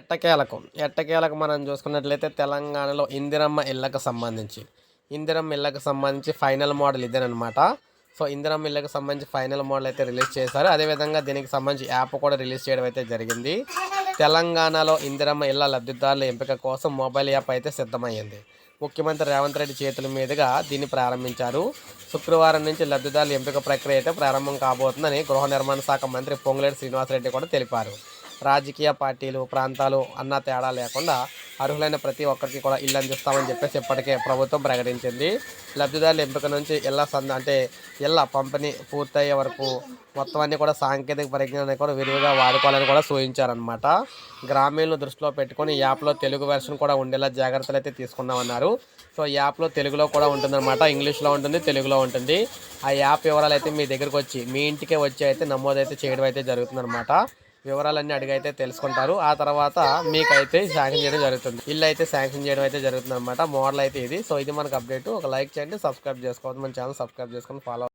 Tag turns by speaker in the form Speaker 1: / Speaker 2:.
Speaker 1: ఎట్టకేలకు. ఎట్టకేలకు మనం చూసుకున్నట్లయితే తెలంగాణలో ఇందిరమ్మ ఇళ్ళకు సంబంధించి. ఇందిరమ్మ ఇళ్ళకు సంబంధించి ఫైనల్ మోడల్ ఇదేనమాట సో ఇందిరమ్మ ఇళ్ళకు సంబంధించి ఫైనల్ మోడల్ అయితే రిలీజ్ చేశారు. అదేవిధంగా దీనికి సంబంధించి యాప్ కూడా రిలీజ్ చేయడం అయితే జరిగింది. తెలంగాణలో ఇందిరమ్మ ఇళ్ళ లబ్ధిదారుల ఎంపిక కోసం మొబైల్ యాప్ అయితే సిద్ధమైంది. ముఖ్యమంత్రి రేవంత్ రెడ్డి చేతుల మీదుగా దీన్ని ప్రారంభించారు. శుక్రవారం నుంచి లబ్ధిదారుల ఎంపిక ప్రక్రియ అయితే ప్రారంభం కాబోతుందని గృహ నిర్మాణ శాఖ మంత్రి పొంగులేటి శ్రీనివాసరెడ్డి కూడా తెలిపారు. రాజకీయ పార్టీలు ప్రాంతాలు అన్న తేడా లేకుండా అర్హులైన ప్రతి ఒక్కరికి కూడా ఇల్లు అందిస్తామని చెప్పేసి ఇప్పటికే ప్రభుత్వం ప్రకటించింది. లబ్ధిదారుల ఎంపిక నుంచి ఇళ్ళ సంద అంటే ఇళ్ళ పంపిణీ పూర్తయ్యే వరకు మొత్తం అన్ని కూడా సాంకేతిక పరిజ్ఞానాన్ని కూడా విరివిగా వాడుకోవాలని కూడా సూచించారనమాట గ్రామీణులు దృష్టిలో పెట్టుకొని యాప్లో తెలుగు వెర్షన్ కూడా ఉండేలా జాగ్రత్తలు అయితే తీసుకున్నామన్నారు సో యాప్లో తెలుగులో కూడా ఉంటుందన్నమాట. ఇంగ్లీష్లో ఉంటుంది తెలుగులో ఉంటుంది. ఆ యాప్ వివరాలు అయితే మీ దగ్గరకు వచ్చి మీ ఇంటికే వచ్చి అయితే నమోదైతే చేయడం అయితే జరుగుతుందన్నమాట. వివరాలన్నీ అడిగి అయితే తెలుసుకుంటారు. ఆ తర్వాత మీకైతే శాంక్షన్ చేయడం జరుగుతుంది. ఇల్లు అయితే శాంక్షన్ చేయడం అయితే జరుగుతుంది అనమాట మోడల్ అయితే ఇది. సో ఇది మనకు అప్డేట్. ఒక లైక్ చేయండి సబ్స్క్రైబ్ చేసుకోవద్దు. మన ఛానల్ సబ్స్క్రైబ్ చేసుకొని ఫాలో